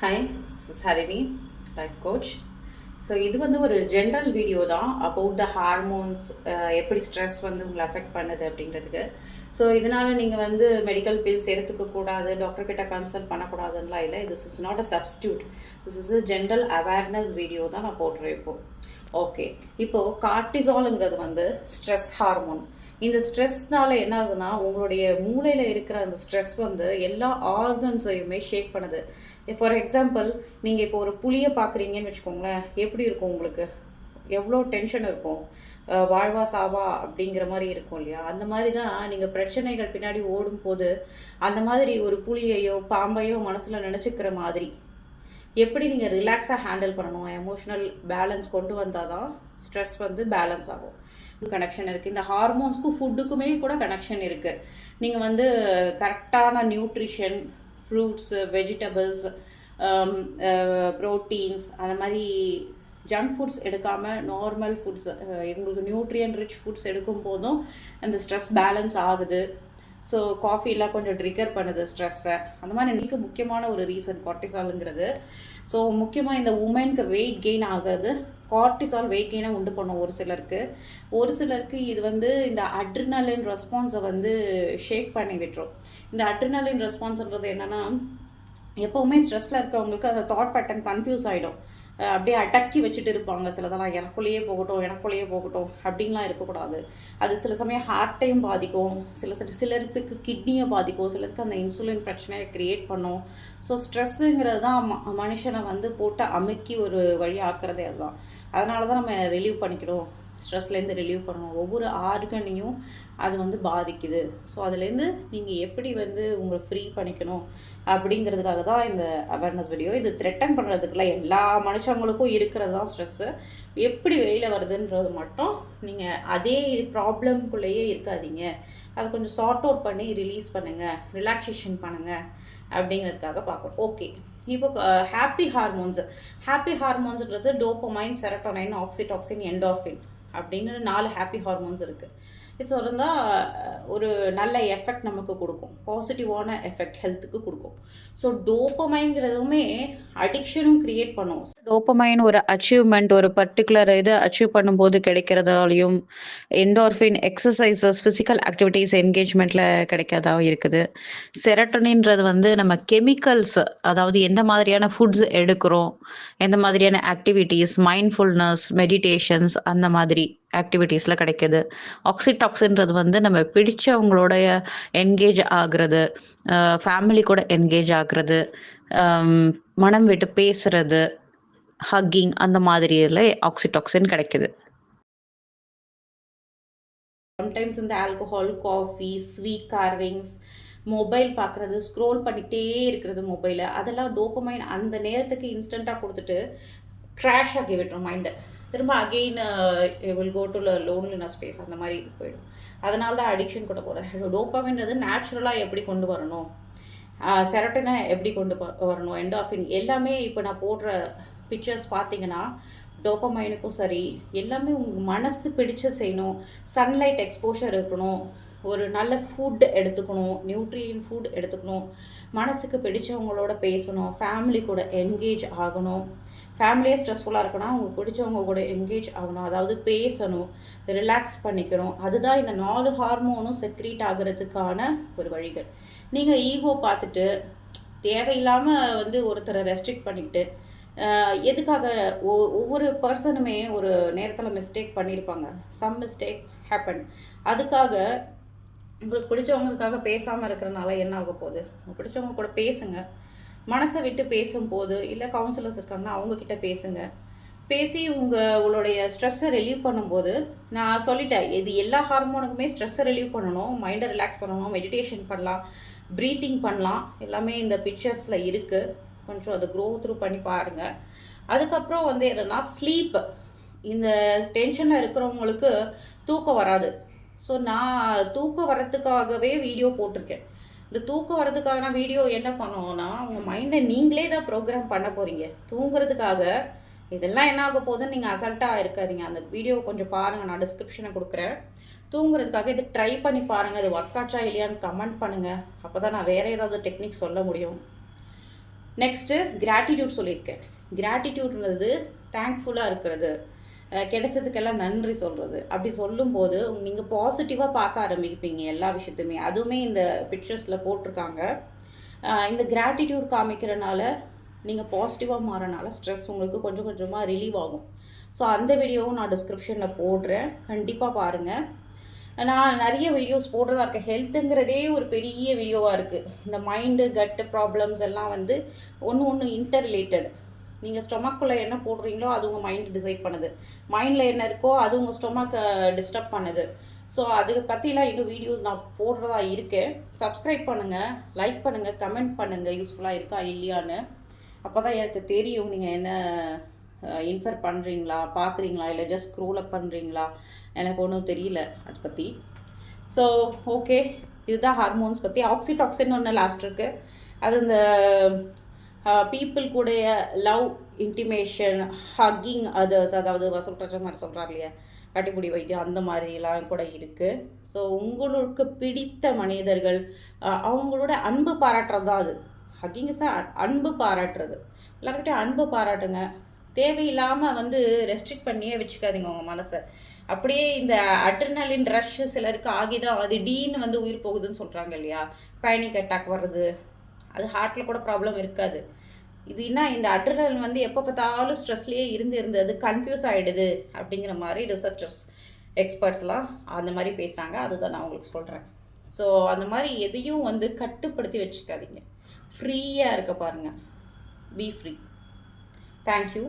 Hi this Harini life coach so இது வந்து ஒரு ஜென்ரல் வீடியோ தான். அபவுட் த ஹார்மோன்ஸ் எப்படி ஸ்ட்ரெஸ் வந்து உங்களை அஃபெக்ட் பண்ணுது அப்படிங்கிறதுக்கு. ஸோ இதனால் நீங்கள் வந்து மெடிக்கல் பில்ஸ் எடுத்துக்கக்கூடாது டாக்டர்கிட்ட கன்சல்ட் பண்ணக்கூடாதுன்னா இல்லை. This is not a substitute this is a general awareness video தான் நான் போடுறேன் இப்போது ஓகே இப்போது கார்டிசாலுங்கிறது வந்து ஸ்ட்ரெஸ் ஹார்மோன் இந்த ஸ்ட்ரெஸ்னால என்ன ஆகுதுன்னா உங்களுடைய மூளையில் இருக்கிற அந்த ஸ்ட்ரெஸ் வந்து எல்லா ஆர்கன்ஸையுமே ஷேக் பண்ணுது. ஃபார் எக்ஸாம்பிள் நீங்கள் இப்போ ஒரு புளியை பார்க்குறீங்கன்னு வச்சுக்கோங்களேன் எப்படி இருக்கும் உங்களுக்கு? எவ்வளோ டென்ஷன் இருக்கும்? வாழ்வா சாவா அப்படிங்கிற மாதிரி இருக்கும் இல்லையா? அந்த மாதிரி தான் நீங்கள் பிரச்சனைகள் பின்னாடி ஓடும்போது அந்த மாதிரி ஒரு புளியையோ பாம்பையோ மனசில் நினச்சிக்கிற மாதிரி எப்படி நீங்கள் ரிலாக்ஸாக ஹேண்டில் பண்ணணும்? எமோஷனல் பேலன்ஸ் கொண்டு வந்தால் தான் ஸ்ட்ரெஸ் வந்து பேலன்ஸ் ஆகும். கனெக்ஷன் இருக்குது இந்த ஹார்மோன்ஸ்க்கும் ஃபுட்டுக்குமே கூட கனெக்ஷன் இருக்குது நீங்கள் வந்து கரெக்டான நியூட்ரிஷன் ஃப்ரூட்ஸு வெஜிடபிள்ஸ் ப்ரோட்டீன்ஸ் அந்த மாதிரி ஜங்க் ஃபுட்ஸ் எடுக்காமல் நார்மல் ஃபுட்ஸ் எங்களுக்கு நியூட்ரியன் ரிச் ஃபுட்ஸ் எடுக்கும் போதும் அந்த ஸ்ட்ரெஸ் பேலன்ஸ் ஆகுது. ஸோ காஃபிலாம் கொஞ்சம் ட்ரிகர் பண்ணுது ஸ்ட்ரெஸ்ஸை அந்த மாதிரி எனக்கு முக்கியமான ஒரு ரீசன் கார்டிசாலுங்கிறது ஸோ முக்கியமாக இந்த உமனுக்கு வெயிட் கெயின் ஆகிறது கார்டிசால் வெயிட் கெயினை உண்டு பண்ணும் ஒரு சிலருக்கு. ஒரு சிலருக்கு இது வந்து இந்த அட்ரினலின் ரெஸ்பான்ஸை வந்து ஷேக் பண்ணி விட்டுரும். இந்த அட்ரினலின் ரெஸ்பான்ஸ்ன்றது என்னென்னா எப்போவுமே ஸ்ட்ரெஸ்ஸில் இருக்கிறவங்களுக்கு அந்த தாட் பேட்டர்ன் கன்ஃபியூஸ் ஆகிடும் அப்படியே அடக்கி வச்சுட்டு இருப்பாங்க. சிலதெல்லாம் எனக்குள்ளேயே போகட்டும் எனக்குள்ளேயே போகட்டும் அப்படின்லாம் இருக்கக்கூடாது. அது சில சமயம் ஹார்ட்டையும் பாதிக்கும். சில சில சிலருக்கு கிட்னியை பாதிக்கும். சிலருக்கு அந்த இன்சுலின் பிரச்சனையை க்ரியேட் பண்ணும். ஸோ ஸ்ட்ரெஸ்ஸுங்கிறது தான் ம மனுஷனை வந்து போட்டு அமுக்கி ஒரு வழி ஆக்குறதே அதுதான். அதனால தான் நம்ம ரிலீவ் பண்ணிக்கணும். ஸ்ட்ரெஸ்லேருந்து ரிலீவ் பண்ணணும். ஒவ்வொரு ஆர்கனையும் அது வந்து பாதிக்குது. ஸோ அதுலேருந்து நீங்கள் எப்படி வந்து உங்களை ஃப்ரீ பண்ணிக்கணும் அப்படிங்கிறதுக்காக தான் இந்த அவேர்னஸ் வீடியோ இது த்ரெட்டன் பண்ணுறதுக்குள்ள எல்லா மனுஷங்களுக்கும் இருக்கிறது தான் ஸ்ட்ரெஸ்ஸு எப்படி வெளியில் வருதுன்றது மட்டும் நீங்கள் அதே ப்ராப்ளம்குள்ளேயே இருக்காதீங்க. அதை கொஞ்சம் சார்ட் அவுட் பண்ணி ரிலீஸ் பண்ணுங்கள் ரிலாக்ஸேஷன் பண்ணுங்கள் அப்படிங்கிறதுக்காக பார்க்குறோம். ஓகே இப்போ ஹாப்பி ஹார்மோன்ஸ் ஹாப்பி ஹார்மோன்ஸ்ன்றது டோப்பமைன் செரட்டோனைன் ஆக்சிடாக்சின் என்டார்ஃபின் அப்படின்னு நாலு ஹாப்பி ஹார்மோன்ஸ் இருக்குது இது இருந்தால் ஒரு நல்ல எஃபெக்ட் நமக்கு கொடுக்கும். பாசிட்டிவான எஃபெக்ட் ஹெல்த்துக்கு கொடுக்கும். ஸோ டோப்பமைங்கிறதுமே அடிக்ஷனும் க்ரியேட் பண்ணும். டோப்பமைன் ஒரு அச்சீவ்மெண்ட் ஒரு பர்டிகுலர் இது அச்சீவ் பண்ணும்போது கிடைக்கிறதாலையும் என்டோர்ஃபின் எக்ஸசைசஸ் ஃபிசிக்கல் ஆக்டிவிட்டீஸ் என்கேஜ்மெண்ட்ல கிடைக்காதா இருக்குது. செரட்டனின்றது வந்து நம்ம கெமிக்கல்ஸ் அதாவது எந்த மாதிரியான ஃபுட்ஸ் எடுக்கிறோம் எந்த மாதிரியான ஆக்டிவிட்டீஸ் மைண்ட்ஃபுல்னஸ் மெடிடேஷன்ஸ் அந்த மாதிரி ஆக்டிவிட்டீஸில் கிடைக்கிது. ஆக்சிடாக்சின்றது வந்து நம்ம பிடிச்சவங்களோடைய என்கேஜ் ஆகுறது ஃபேமிலி கூட என்கேஜ் ஆகுறது மனம் விட்டு பேசுறது ஹக்கிங் அந்த மாதிரியில் ஆக்சிடாக்சின் கிடைக்குது. சம்டைம்ஸ் இந்த alcohol coffee sweet cravings mobile பார்க்குறது ஸ்க்ரோல் பண்ணிகிட்டே இருக்கிறது மொபைலை அதெல்லாம் டோப்பமைன் அந்த நேரத்துக்கு இன்ஸ்டண்ட்டாக கொடுத்துட்டு க்ராஷ் ஆகி விட்டுரும் மைண்டை திரும்ப again will go to loneliness space அந்த மாதிரி போயிடும். அதனால தான் அடிக்ஷன் கூட போகிறேன் டோப்பமைன்றது நேச்சுரலாக எப்படி கொண்டு வரணும்? செரட்டனை எப்படி கொண்டு வரணும்? என்டாஃபின் எல்லாமே இப்போ நான் போடுற பிக்சர்ஸ் பார்த்தீங்கன்னா டோப்பமைனுக்கும் சரி எல்லாமே உங்கள் மனசு பிடிச்ச செய்யணும். சன்லைட் எக்ஸ்போஷர் இருக்கணும். ஒரு நல்ல ஃபுட் எடுத்துக்கணும். நியூட்ரியன் ஃபுட் எடுத்துக்கணும். மனசுக்கு பிடிச்சவங்களோட பேசணும். ஃபேமிலி கூட என்கேஜ் ஆகணும். ஃபேமிலியே ஸ்ட்ரெஸ்ஃபுல்லாக இருக்குன்னா உங்களுக்கு பிடிச்சவங்க கூட என்கேஜ் ஆகணும். அதாவது பேசணும் ரிலாக்ஸ் பண்ணிக்கணும். அதுதான் இந்த நாலு ஹார்மோனும் செக்ரீட் ஆகிறதுக்கான ஒரு வழிகள். நீங்கள் ஈகோ பார்த்துட்டு தேவையில்லாமல் வந்து ஒருத்தரை ரெஸ்ட்ரிக்ட் பண்ணிக்கிட்டு எதுக்காக ஒவ்வொரு பர்சனுமே ஒரு நேரத்தில் மிஸ்டேக் பண்ணியிருப்பாங்க சம் மிஸ்டேக் ஹேப்பன் அதுக்காக உங்களுக்கு பிடிச்சவங்களுக்காக பேசாமல் இருக்கிறனால என்ன ஆக போகுது? பிடிச்சவங்க கூட பேசுங்க. மனசை விட்டு பேசும்போது இல்லை கவுன்சிலர்ஸ் இருக்காங்கன்னா அவங்கக்கிட்ட பேசுங்க. பேசி உங்கள் உங்களுடைய ஸ்ட்ரெஸ்ஸை ரிலீவ் பண்ணும்போது நான் சொல்லிட்டேன் இது எல்லா ஹார்மோனுக்குமே ஸ்ட்ரெஸ்ஸை ரிலீவ் பண்ணணும். மைண்டை ரிலாக்ஸ் பண்ணணும். மெடிடேஷன் பண்ணலாம். ப்ரீத்திங் பண்ணலாம். எல்லாமே இந்த பிக்சர்ஸில் இருக்குது கொஞ்சம் அதை க்ரோ த்ரூ பண்ணி பாருங்கள் அதுக்கப்புறம் வந்து என்னென்னா ஸ்லீப் இந்த டென்ஷனில் இருக்கிறவங்களுக்கு தூக்கம் வராது. ஸோ நான் தூக்கம் வரத்துக்காகவே வீடியோ போட்டிருக்கேன். இந்த தூக்கம் வரதுக்கான வீடியோ என்ன பண்ணுவோன்னா உங்கள் மைண்டை நீங்களே தான் ப்ரோக்ராம் பண்ண போகிறீங்க தூங்குறதுக்காக இதெல்லாம் என்ன ஆக போகுதுன்னு நீங்கள் அசல்ட்டாக இருக்காதீங்க. அந்த வீடியோ கொஞ்சம் பாருங்கள் நான் டிஸ்கிரிப்ஷனை கொடுக்குறேன். தூங்குறதுக்காக இது ட்ரை பண்ணி பாருங்கள் இது ஒர்க் ஆச்சா இல்லையான்னு கமெண்ட் பண்ணுங்கள் அப்போ தான் நான் வேறு ஏதாவது டெக்னிக் சொல்ல முடியும். நெக்ஸ்ட்டு கிராட்டிடியூட் சொல்லியிருக்கேன். கிராட்டிடியூட்ன்றது தேங்க்ஃபுல்லாக இருக்கிறது. கிடைச்சதுக்கெல்லாம் நன்றி சொல்கிறது அப்படி சொல்லும்போது நீங்கள் பாசிட்டிவாக பார்க்க ஆரம்பிப்பீங்க எல்லா விஷயத்தையுமே அதுவுமே இந்த பிக்சர்ஸில் போட்டிருக்காங்க. இந்த கிராட்டிடியூட் காமிக்கிறனால நீங்கள் பாசிட்டிவாக மாறனால ஸ்ட்ரெஸ் உங்களுக்கு கொஞ்சம் கொஞ்சமாக ரிலீவ் ஆகும். ஸோ அந்த வீடியோவும் நான் டிஸ்கிரிப்ஷனில் போடுறேன். கண்டிப்பாக பாருங்கள் நான் நிறைய வீடியோஸ் போடுறதா இருக்கேன் ஹெல்த்துங்கிறதே ஒரு பெரிய வீடியோவாக இருக்குது இந்த மைண்டு கட்டு ப்ராப்ளம்ஸ் எல்லாம் வந்து ஒன்று ஒன்று இன்டர் ரிலேட்டட் நீங்கள் ஸ்டொமக்குள்ளே என்ன போடுறீங்களோ அது உங்கள் மைண்ட் டிசைட் பண்ணுது. மைண்டில் என்ன இருக்கோ அது உங்கள் ஸ்டொமக்கை டிஸ்டர்ப் பண்ணுது. ஸோ அது பற்றிலாம் இன்னும் வீடியோஸ் நான் போடுறதா இருக்கேன். சப்ஸ்கிரைப் பண்ணுங்கள் லைக் பண்ணுங்கள் கமெண்ட் பண்ணுங்கள் யூஸ்ஃபுல்லாக இருக்கா இல்லையான்னு. அப்போ தான் எனக்கு தெரியும் நீங்கள் என்ன இன்ஃபர் பண்ணுறீங்களா பார்க்குறீங்களா இல்லை ஜஸ்ட் ஸ்க்ரோல் அப் பண்ணுறீங்களா எனக்கு ஒன்றும் தெரியல அதை பற்றி ஸோ ஓகே இதுதான் ஹார்மோன்ஸ் பற்றி ஆக்சிடாக்சின் ஒன்று லாஸ்ட் இருக்குது அது இந்த பீப்புள் கூடைய லவ் இன்டிமேஷன் ஹக்கிங் அதர்ஸ் அதாவது வசூல்ற மாதிரி சொல்கிறார் இல்லையா? கட்டிப்பிடி வைத்தியம் அந்த மாதிரிலாம் கூட இருக்குது ஸோ உங்களுக்கு பிடித்த மனிதர்கள் அவங்களோட அன்பு பாராட்டுறது தான் அது ஹக்கிங் இஸ் அன்பு பாராட்டுறது. எல்லாருக்கிட்டையும் அன்பு பாராட்டுங்க. தேவையில்லாமல் வந்து ரெஸ்ட்ரிக்ட் பண்ணியே வச்சுக்காதீங்க உங்கள் மனசை. அப்படியே இந்த அட்ரினலின் ரஷ் சிலருக்கு ஆகி தான் அது டீன்னு வந்து உயிர் போகுதுன்னு சொல்கிறாங்க இல்லையா? பேனிக் அட்டாக் வருது அது ஹார்ட்டில் கூட ப்ராப்ளம் இருக்காது. இது என்ன இந்த அட்ரினல் வந்து எப்போ பார்த்தாலும் ஸ்ட்ரெஸ்லேயே இருந்து இருந்து அது கன்ஃபியூஸ் ஆகிடுது அப்படிங்கிற மாதிரி ரிசர்ச்சர்ஸ் எக்ஸ்பர்ட்ஸ்லாம் அந்த மாதிரி பேசுகிறாங்க அதுதான் நான் உங்களுக்கு சொல்கிறேன் ஸோ அந்த மாதிரி எதையும் வந்து கட்டுப்படுத்தி வச்சுக்காதீங்க. ஃப்ரீயாக இருக்க பாருங்கள் பி ஃப்ரீ தேங்க்யூ